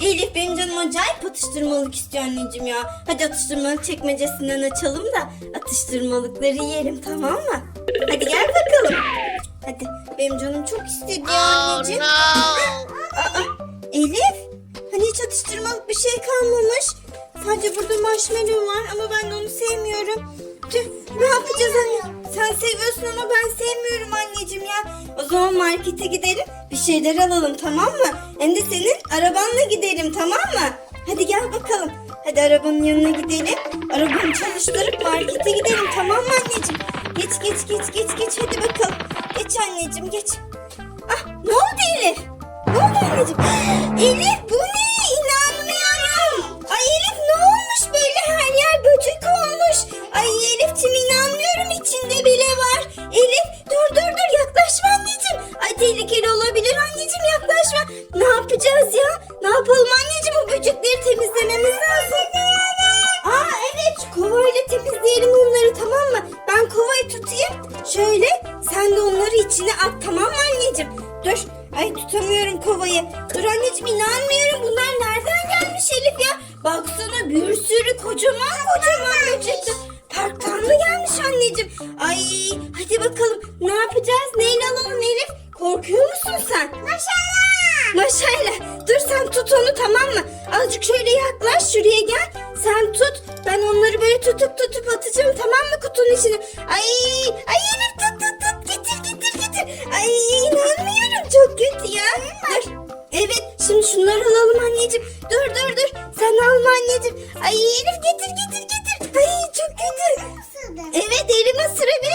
Elif benim canım acayip atıştırmalık istiyor anneciğim ya. Hadi atıştırmalık çekmecesinden açalım da atıştırmalıkları yiyelim tamam mı? Hadi gel bakalım. Hadi benim canım çok istedi ya anneciğim. Aa, Elif hani hiç atıştırmalık bir şey kalmamış. Sadece burada marshmallow var ama ben de onu sevmiyorum. Ne yapacağız anne? Sen seviyorsun ama ben sevmiyorum anneciğim ya. O zaman markete gidelim bir şeyler alalım tamam mı? Hem de senin arabanla gidelim tamam mı? Hadi gel bakalım. Hadi arabanın yanına gidelim. Arabanı çalıştırıp markete gidelim tamam mı anneciğim? Geç geç geç geç geç hadi bakalım. Geç anneciğim geç. Ah ne oldu Elif? Ne oldu anneciğim? Elif bu ne? Şöyle sen de onları içine at tamam mı anneciğim? Dur. Ay tutamıyorum kovayı. Dur anneciğim inanmıyorum. Bunlar nereden gelmiş Elif ya? Baksana bir sürü kocaman kocaman böcekler. Parktan mı gelmiş anneciğim? Ay hadi bakalım ne yapacağız? Neyle alalım Elif? Korkuyor musun sen? Maşallah. Maşayla. Dur sen tut onu tamam mı? Azıcık şöyle yaklaş şuraya gel. Sen tut. Ben onları böyle tutup tutup atacağım tamam mı kutunun içine? Ay kötü ya. Dur. Evet şimdi şunları alalım anneciğim. Dur dur dur. Sen alma anneciğim. Ay Elif getir getir getir. Ay çok kötü. Evet elime ısırabilir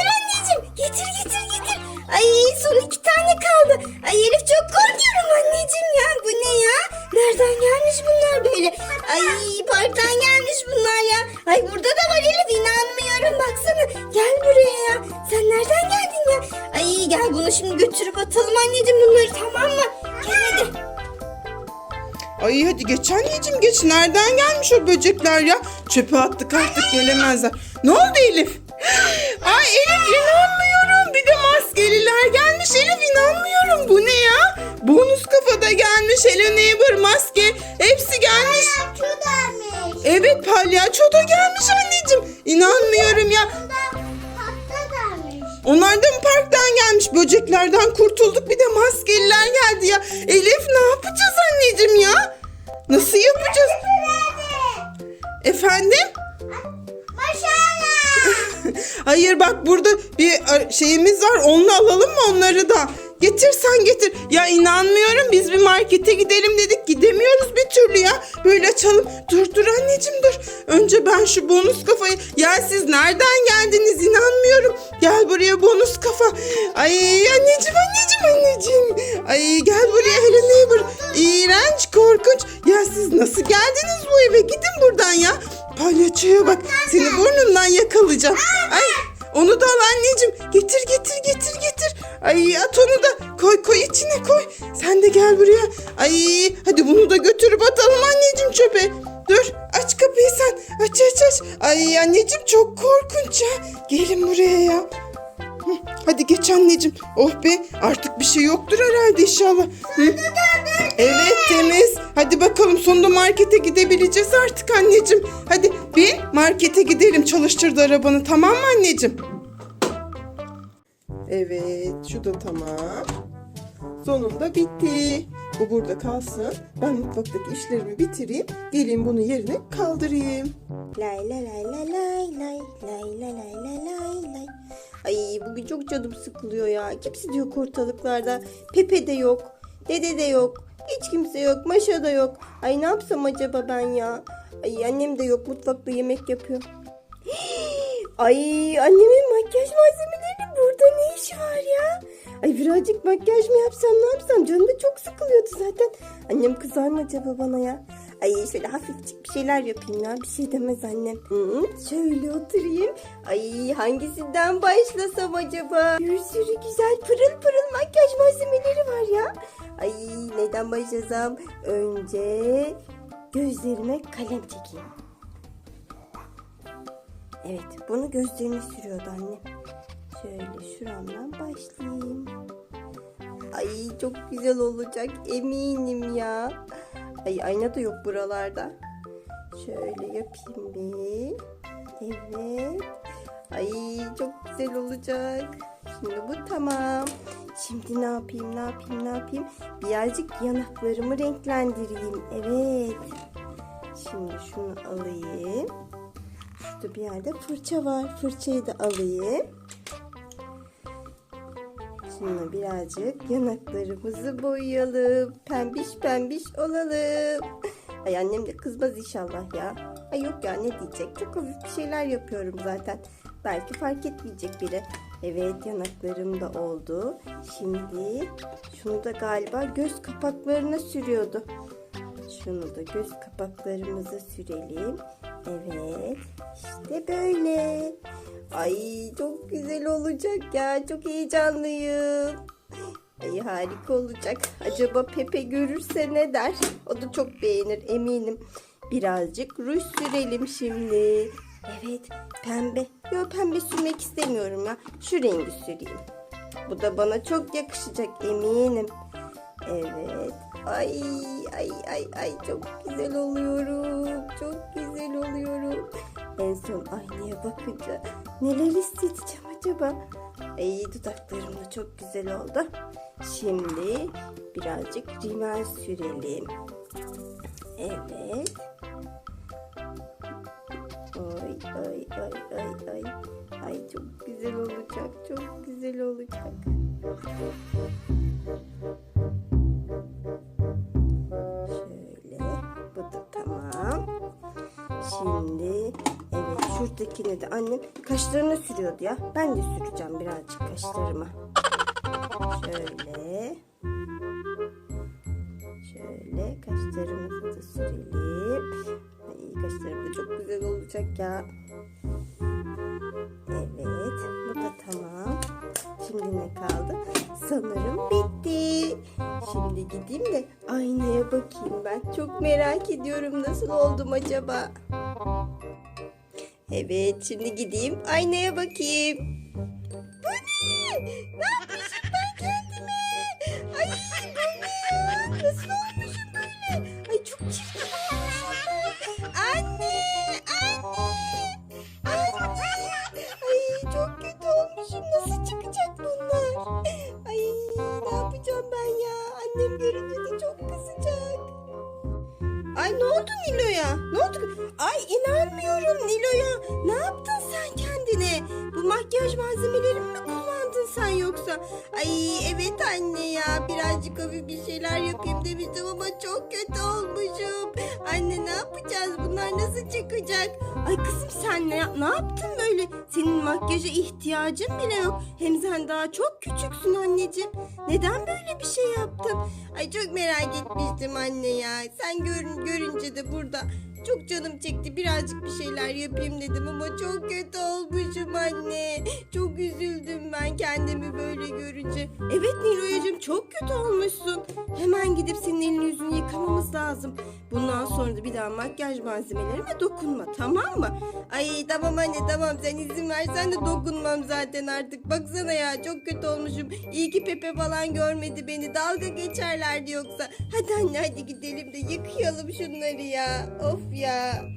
Ay hadi geç anneciğim geç. Nereden gelmiş o böcekler ya? Çöpe attık artık gelemezler. Ne oldu Elif? Ay Elif inanmıyorum. Bir de maskeliler gelmiş Elif inanmıyorum. Bu ne ya? Bonus kafada gelmiş. Hello Neighbor maske. Hepsi gelmiş. Evet palyaço da gelmiş anneciğim. İnanmıyorum ya. Onlar da mı parktan gelmiş? Böceklerden kurtulduk bir de maskeliler geldi ya. Elif ne yapacağız anneciğim ya? Nasıl yapacağız? Efendim? Hayır bak burada bir şeyimiz var. Onunla alalım mı onları da? Getir sen getir. Ya inanmıyorum biz bir markete gidelim dedik. Gidemiyoruz bir türlü ya. Böyle açalım. Dur dur anneciğim dur. Önce ben şu bonus kafayı. Ya siz nereden geldiniz inanmıyorum. Gel buraya bonus kafa. Ay anneciğim anneciğim anneciğim. Ay gel buraya Hello Neighbor. İğrenç korkunç. Ya siz nasıl geldiniz bu eve? Gidin buradan ya. Palyaçoya bak. Seni burnundan yakalayacağım. Ay onu da al anneciğim. Getir getir getir getir. Ay at onu da koy koy içine koy. Sen de gel buraya. Ay hadi bunu da götürüp atalım anneciğim çöpe. Dur aç kapıyı sen. Aç aç aç. Ay anneciğim çok korkunç ya. Gelin buraya ya. Hadi geç anneciğim. Oh be artık bir şey yoktur herhalde inşallah. Evet temiz. Hadi bakalım sonunda markete gidebileceğiz artık anneciğim. Hadi bin markete gidelim çalıştırdı arabanı tamam mı anneciğim? Evet şu da tamam. Sonunda bitti. Bu burada kalsın. Ben mutfaktaki işlerimi bitireyim. Gelin bunu yerine kaldırayım. Lay lay lay lay lay lay lay lay lay lay lay. Ay bugün çok canım sıkılıyor ya. Kimse de yok ortalıklarda. Pepe de yok. Dede de yok. Hiç kimse yok. Maşa da yok. Ay ne yapsam acaba ben ya? Ay annem de yok. Mutfakta yemek yapıyor. Ay annemin makyaj malzemeleri burada ne işi var ya? Ay birazcık makyaj mı yapsam ne yapsam? Canım da çok sıkılıyordu zaten. Annem kızar mı acaba bana ya? Ay şöyle hafifçik bir şeyler yapayım ya. Bir şey demez annem. Hı, şöyle oturayım. Ay hangisinden başlasam acaba? Bir sürü güzel pırıl pırıl makyaj malzemeleri var ya. Ay neden başlasam? Önce gözlerime kalem çekeyim. Evet bunu gözlerine sürüyordu annem. Şöyle şuramdan başlayayım. Ay çok güzel olacak eminim ya. Ay ayna da yok buralarda. Şöyle yapayım bir. Evet. Ay çok güzel olacak. Şimdi bu tamam. Şimdi ne yapayım ne yapayım ne yapayım? Birazcık yanaklarımı renklendireyim. Evet. Şimdi şunu alayım. Şurada bir yerde fırça var. Fırçayı da alayım. Şimdi birazcık yanaklarımızı boyayalım. Pembiş pembiş olalım. Ay annem de kızmaz inşallah ya. Ay yok ya ne diyecek? Çok hafif bir şeyler yapıyorum zaten. Belki fark etmeyecek biri. Evet yanaklarım da oldu. Şimdi şunu da galiba göz kapaklarına sürüyordu. Şunu da göz kapaklarımıza sürelim. Evet. işte böyle. Ay çok güzel olacak ya. Çok heyecanlıyım. Ay harika olacak. Acaba Pepe görürse ne der? O da çok beğenir eminim. Birazcık ruj sürelim şimdi. Evet pembe. Yok pembe sürmek istemiyorum ya. Şu rengi süreyim. Bu da bana çok yakışacak eminim. Evet. Ay ay ay ay çok güzel oluyorum. Çok güzel oluyorum. En son aynaya bakınca neler hissedeceğim acaba? Ay dudaklarım da çok güzel oldu. Şimdi birazcık rimel sürelim. Evet. Ay ay ay ay ay. Ay çok güzel olacak. Çok güzel olacak. Şuradakini de annem kaşlarına sürüyordu ya. Ben de süreceğim birazcık kaşlarıma. Şöyle. Şöyle kaşlarımızı da sürelim. Ay, kaşlarım da çok güzel olacak ya. Evet bu da tamam. Şimdi ne kaldı? Sanırım bitti. Şimdi gideyim de aynaya bakayım ben. Çok merak ediyorum nasıl oldum acaba? Evet şimdi gideyim aynaya bakayım. Bu ne? Ne yapmışım ben kendime? Ay bu ne ya? Nasıl olmuşum böyle? Ay çok çirkin. Anne! Anne! Anne! Ay çok kötü olmuşum. Nasıl çıkacak bunlar? Ay ne yapacağım ben ya? Annem görünce de çok kızacak. Ay ne oldu Nilo'ya? Ne oldu? Ay inanmıyorum Nilo'ya. Ne yaptın sen kendine? Bu makyaj malzemelerini mi kullandın sen yoksa? Ay evet anne ya birazcık hafif bir şeyler yapayım demiştim ama çok kötü olmuşum. Anne ne yapacağız? Bunlar nasıl çıkacak? Ay kızım sen ne, ne yaptın böyle? Senin makyaja ihtiyacın bile yok. Hem sen daha çok küçüksün anneciğim. Neden böyle bir şey yaptın? Ay çok merak etmiştim anne ya. Sen gör, görünce de burada çok canım çekti. Birazcık bir şeyler yapayım dedim ama çok kötü olmuşum anne. Çok üzüldüm ben kendimi böyle görünce. Evet Nilo'yacığım çok kötü olmuşsun. Hemen gidip senin elini yüzünü yıkamamız lazım. Bundan sonra da bir daha makyaj malzemelerime dokunma tamam mı? Ay tamam anne tamam sen izin versen de dokunmam zaten artık. Baksana ya çok kötü olmuşum. İyi ki Pepe falan görmedi beni. Dalga geçerlerdi yoksa. Hadi anne hadi gidelim de yıkayalım şunları ya. Of ya.